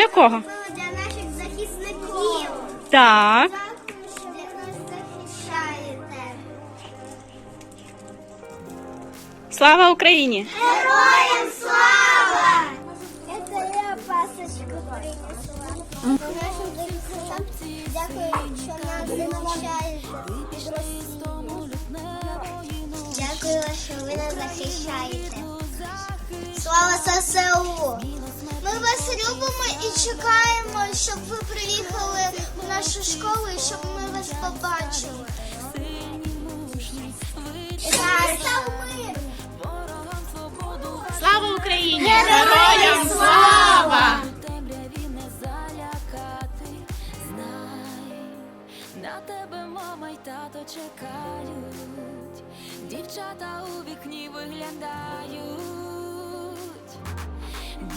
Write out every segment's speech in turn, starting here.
Для кого? Для наших захисників. Так. Дякую, що ви нас захищаєте. Слава Україні! Героям слава! Це я пасочку принесла. Нашим захисникам дякую, що нас захищаєте. Дякую, що ви нас захищаєте. Слава ССУ! Вас любимо і чекаємо, щоб ви приїхали в нашу школу і щоб ми вас побачили. Слава Україні! Героям слава! темряві не залякати, знай, на тебе мама й тато чекають, дівчата у вікні виглядають.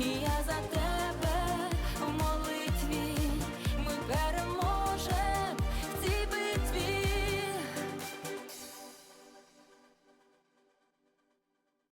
e as atrás.